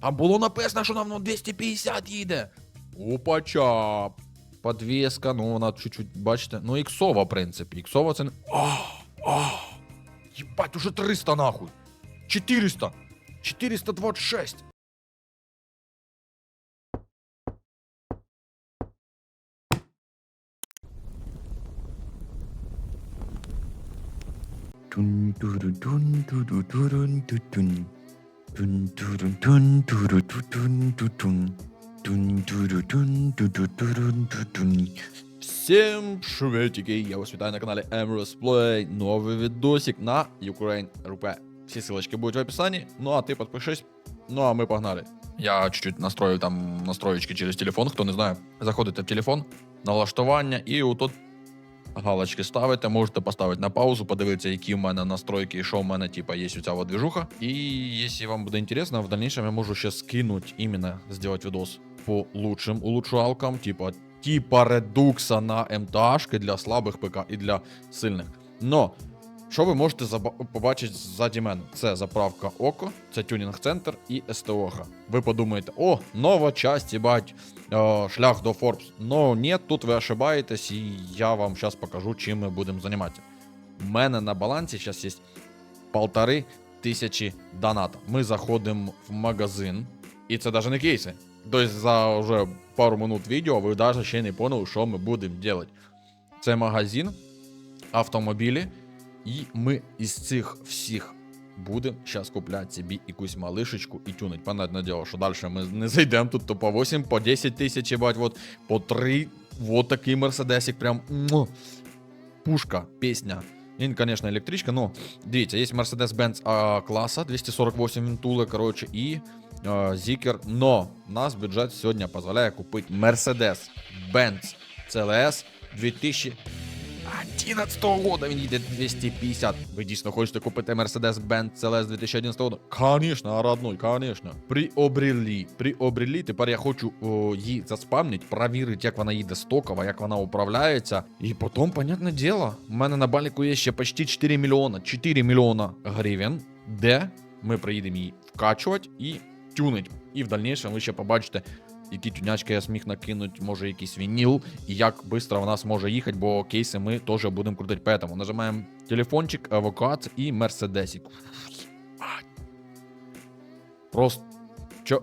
Там було написано, що нам на 250 їде. Опача. Подвеска, ну вона чуть-чуть, бачите. Ну, іксова, в принципі. Іксова це не. А, а. Єбать, уже 300 нахуй. 400. 426. Tun Всім шветики, я вас вітаю на каналі Emrys Play. Новий відосик на Ukraine RP. Всі ссылочки будуть в описанні. Ну а ти підпишись. Ну а ми погнали. Я чуть-чуть настрою там настроєчки через телефон, хто не знає. Заходите в телефон, налаштування, і отут галочки ставите, можете поставити на паузу, подивитися, які в мене настройки і що в мене, типа, є у от движуха. І якщо вам буде інтересно, в дальнейшем я можу ще скинути іменно зробити відос по лучшим улучшалкам, типа, типа редукса на МТАшки для слабих ПК і для сильних. Но що ви можете побачити ззаді мене? Це заправка ОКО, це тюнінг-центр і СТОХа. Ви подумаєте, о, нова часть, їбать, е, шлях до Forbes. Ну ні, тут ви ошибаєтесь, і я вам зараз покажу, чим ми будемо займатися. У мене на балансі зараз є полтори тисячі доната. Ми заходимо в магазин, і це навіть не кейси. Тобто за вже пару минут відео ви навіть ще не поняли, що ми будемо робити. Це магазин, автомобілі, і ми із цих всіх будемо зараз купляти собі якусь малишечку і тюнить. Понятне діло, що далі ми не зайдемо тут то по 8, по 10 тисяч, їбать, вот, по 3, вот такий мерседесик, прям пушка, пісня. Він, звісно, електричка, ну, дивіться, є Mercedes-Benz а, класа, 248 вінтули, коротше, і а, но нас бюджет сьогодні дозволяє купити Mercedes-Benz CLS 2011 года він їде 250. Ви дійсно хочете купити Mercedes-Benz CLS 2011 года? Конечно, родной, конечно. Приобрели, приобрели. Тепер я хочу о, її заспамнити, перевірити, як вона їде стокова, як вона управляється. І потім, понятне діло, у мене на баліку є ще почти 4 мільйона, 4 мільйона гривень, де ми приїдемо її вкачувати і тюнить. І в дальнейшем ви ще побачите, які тюнячки я зміг накинути, може якийсь вініл, і як швидко вона зможе їхати, бо кейси ми теж будемо крутити. Поэтому нажимаємо телефончик, авокат і мерседесик. Єбать. Просто. Чо?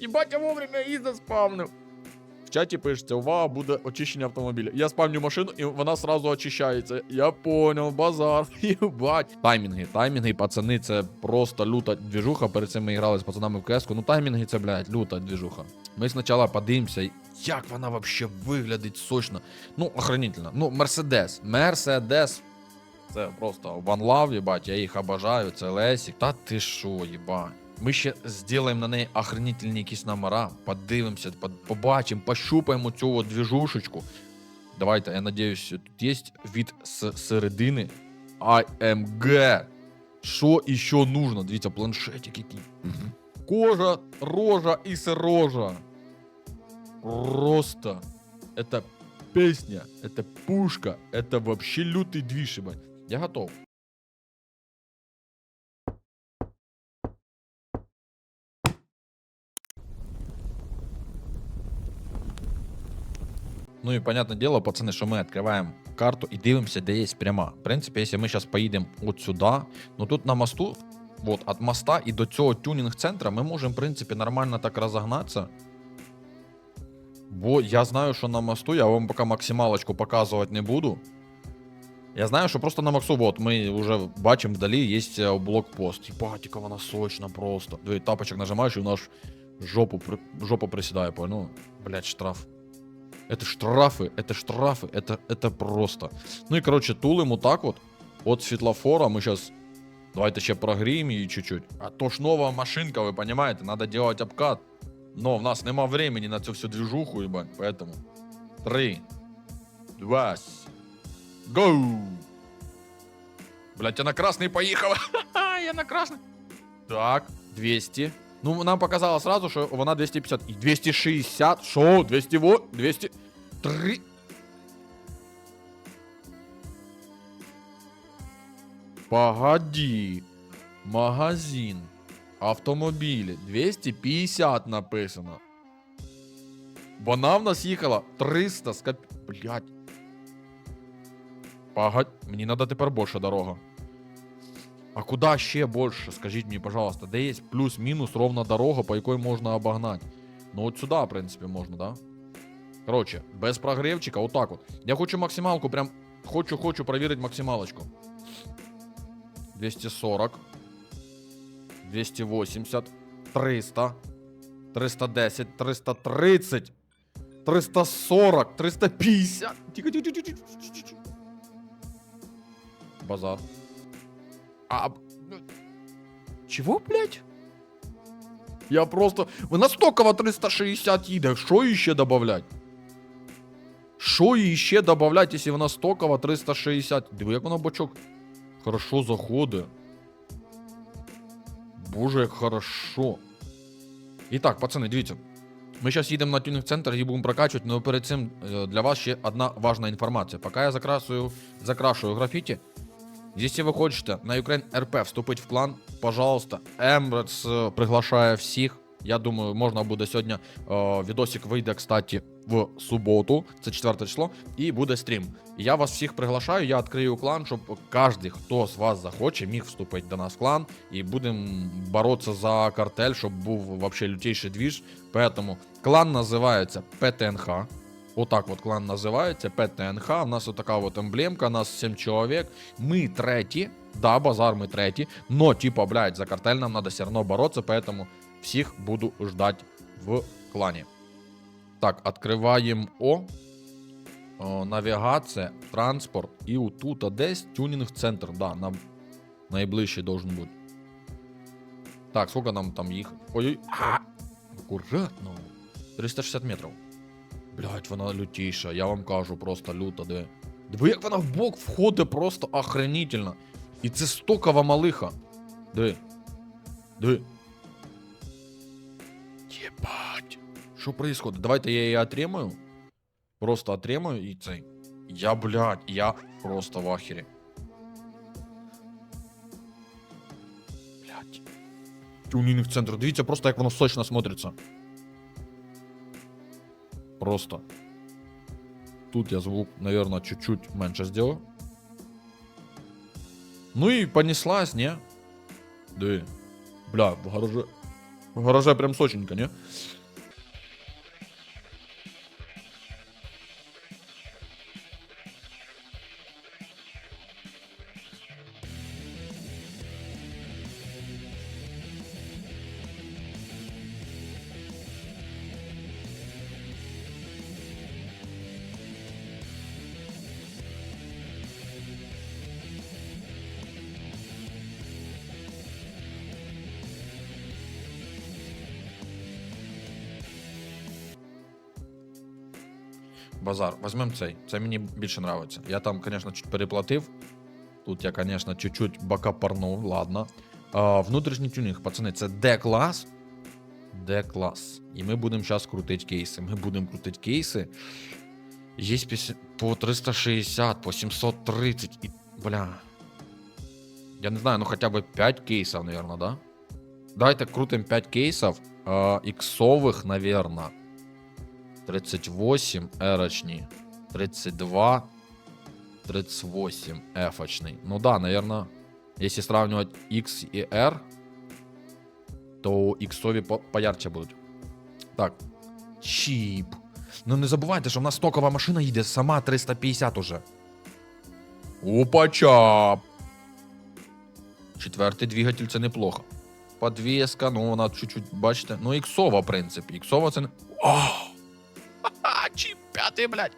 Єбать, я вовремя її заспавнив. Чаті пишеться, увага, буде очищення автомобіля. Я спавню машину, і вона сразу очищається. Я понял, базар. Єбать. Таймінги, таймінги, пацани, це просто люта двіжуха. Перед цим ми грали з пацанами в кеску. Ну таймінги це, блядь, люта двіжуха. Ми спочатку подивимося, як вона вообще виглядить сочно. Ну, охранительно. Ну, Мерседес. Мерседес. Це просто One Love, їбать, я їх обожаю, це Лесік. Та ти що, їбать. Ми ще зробимо на неї охранительні якісь номера, подивимося, под- побачимо, пощупаємо цю от двіжушечку. Давайте, я надіюсь, тут є від з середини AMG. Що іще нужно? Дивіться, планшетик який. Кожа, рожа і сирожа. Просто. Это песня, это пушка, это вообще лютый движ, ебать. Я готов. Ну и понятное дело, пацаны, что мы открываем карту и дивимся, где есть пряма. В принципе, если мы сейчас поедем вот сюда, ну тут на мосту, вот от моста и до цього тюнінг-центра ми можемо, в принципі, нормально так розогнатися. Бо я знаю, що на мосту я вам поки максималочку показувати не буду. Я знаю, що просто на максу, от ми вже бачимо вдалі, є е, блокпост. Єбать, яка вона сочна просто. Дві тапочок нажимаєш і вона ж жопу, при- жопу присідає, понял? Блять, штраф. Это штрафы, это штрафы, это, это просто. Ну и, короче, тулим вот так вот. От светлофора мы сейчас... Давайте ще прогреем її чуть-чуть. А то ж нова машинка, ви понимаете, надо делать обкат. Но в нас нема времени на цю всю движуху, ебать, поэтому... Три, два, с- гоу! Блять, я на красный поїхав. я на красный. Так, 200. Ну, нам показало сразу, що вона 250. І 260. Шо? 200 во? 200. 3. Погоди. Магазин. автомобілі 250 написано. Вона в нас їхала 300 з кап... Блять. Погодь, мені треба тепер більше дорога. А куди ще більше? Скажіть мені, пожалуйста, де є плюс-мінус ровна дорога, по якій можна обогнати? Ну от сюди, в принципі, можна, да? Коротше, без прогрівчика, отак от. Я хочу максималку, прям хочу, хочу перевірити максималочку. 240. 280. 300. 310, 330. 340, 350. Тихо, тихо, тихо, тихо, тихо, тихо. Базар. А... ну, Чего, блядь? Я просто... Вона стоково 360 їде. Що їй ще добавлять? Що їй ще добавлять, якщо вона стокова 360? Диви, як вона бочок хорошо заходить. Боже, як хорошо. І так, пацани, дивіться. Ми зараз їдемо на тюнінг-центр і будемо прокачувати, але перед цим е, для вас ще одна важна інформація. Поки я закрасую, закрашую графіті, Якщо ви хочете на Ukraine RP вступити в клан, пожалуйста, Ембрец приглашає всіх. Я думаю, можна буде сьогодні. Е, відосик вийде, кстати, в суботу, це 4 число, і буде стрім. Я вас всіх приглашаю, я відкрию клан, щоб кожен, хто з вас захоче, міг вступити до нас в клан. І будемо боротися за картель, щоб був вообще лютейший двіж. Поэтому клан називається ПТНХ. Отак от клан називається ПТНХ. У нас отака от емблемка, у нас 7 чоловік. Ми треті. Да, базар ми треті. Но, типа, блядь, за картель нам надо все равно бороться, поэтому всіх буду ждать в клані. Так, відкриваємо О. О, навігація, транспорт. І отут а десь тюнінг-центр. Да, нам найближчий должен бути. Так, сколько нам там їхати? Ой-ой. А! Акуратно. 360 метрів. Блять, вона лютіша, я вам кажу, просто люта, диви. Диви, як вона в бок входить просто охренительно. І це стокова малиха. Диви. Диви. Єбать. Що происходит? Давайте я її отримаю. Просто отримаю і цей. Я, блядь, я просто в ахері. Блядь. Тюнінг центр. Дивіться просто, як воно сочно смотриться. Просто. Тут я звук, наверное, чуть-чуть меньше сделаю. Ну и понеслась, не? Да. Бля, в гараже. В гараже прям сочненько, не? Базар. Возьмем цей. Це мені більше нравиться. Я там, звісно, чуть переплатив. Тут я, звісно, чуть-чуть бока порнув, ладно. А, внутрішній тюнінг, пацани, це D-клас. D-клас. І ми будемо зараз крутити кейси. Ми будемо крутити кейси. Є по 360, по 730 і. Бля. Я не знаю, ну хоча б 5 кейсів, наверное, да? Давайте крутим 5 кейсів. А, іксових, наверное. 38 ерочні, 32, 38 ефочний. Ну да, наверное, если сравнивать X и R, то по поярче будуть. Так. Чіп. Ну не забувайте, що в нас стокова машина їде сама 350 уже. Опа-чап. Четвертий двигатель це неплохо. Подвеска, ну вона чуть-чуть, бачите. Ну, іксова, в принципі. Іксова це не. О! Ха-ха, чип пятый, блядь.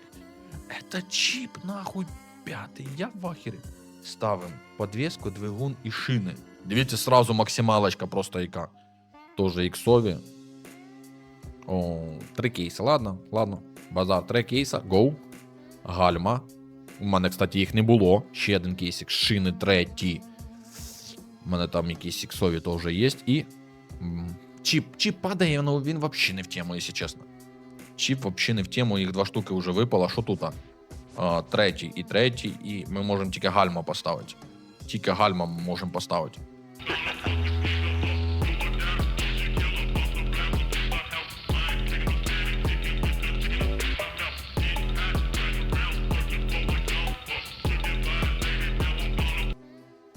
Это чип, нахуй, пятый. Я в ахере. Ставим подвеску, двигун і шини. Дивіться, сразу максималочка просто яка. Тоже іксові. О, три кейси, ладно, ладно. Базар, три кейса, гоу. Гальма. У мене, кстати, їх не було. Ще один кейсик, шини треті. У мене там якісь іксові теж є. І. м, Чіп, чіп падає, але він взагалі не в тему, якщо чесно. Чіп взагалі не в тему, їх два штуки вже випало. Що тут? Третій і третій, і ми можемо тільки гальма поставити. Тільки гальма можемо поставити.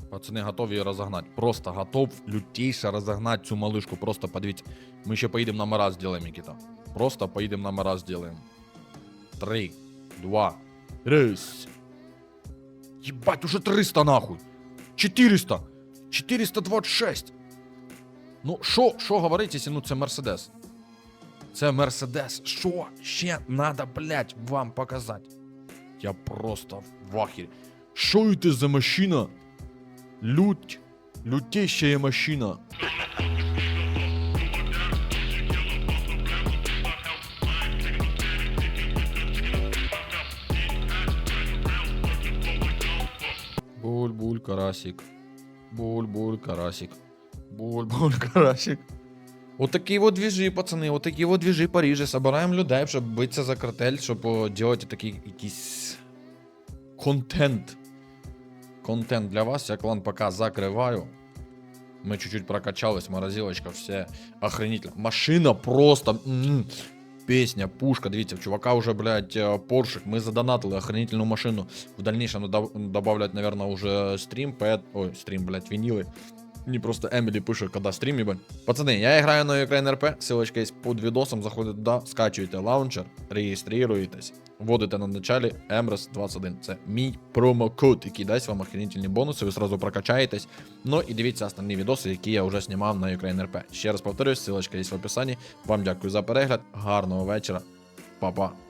Пацани готові її розогнати. Просто готов лютейше розогнати цю малышку. Просто подивіться. Ми ще поїдемо на з ділем, там. Просто поїдемо на Мараз зробимо. Три, два, раз. Ебать, уже 300 нахуй. 400. 426. Ну, що, що говорить, якщо ну це Мерседес? Це Мерседес. Що ще надо, блядь, вам показати? Я просто в ахері. Що це за машина? Лють. Лютещая машина. Буль-буль, карасик. Буль-буль, карасик. Буль-буль, карасик. Отакі от двіжі, пацани, отакі от двіжі Парижі. Собираємо людей, щоб битися за картель, щоб робити такий якийсь контент. Контент для вас. Я клан пока закриваю. Ми чуть-чуть прокачались, морозилочка, все охренительно. Машина просто. м, Песня, пушка, дивіться, в чувака уже, блядь, е, поршик. Ми задонатили охренительну машину. В дальнейшем додав- добавлять, наверное, уже стрим, поэт... Ой, стрим, блядь, винилы. Не просто Эмили пишет, когда стрим, ебать. Пацаны, я играю на Ukraine RP, ссылочка есть под видосом, заходите туда, скачиваете лаунчер, реєструєтесь, Вводите на началі emres 21 Це мій промокод, який дасть вам охренительні бонуси, ви сразу прокачаєтесь. Ну і дивіться останні відоси, які я вже знімав на Ukraine RP. Ще раз повторюсь, ссылочка є в описанні. Вам дякую за перегляд, гарного вечора, па-па.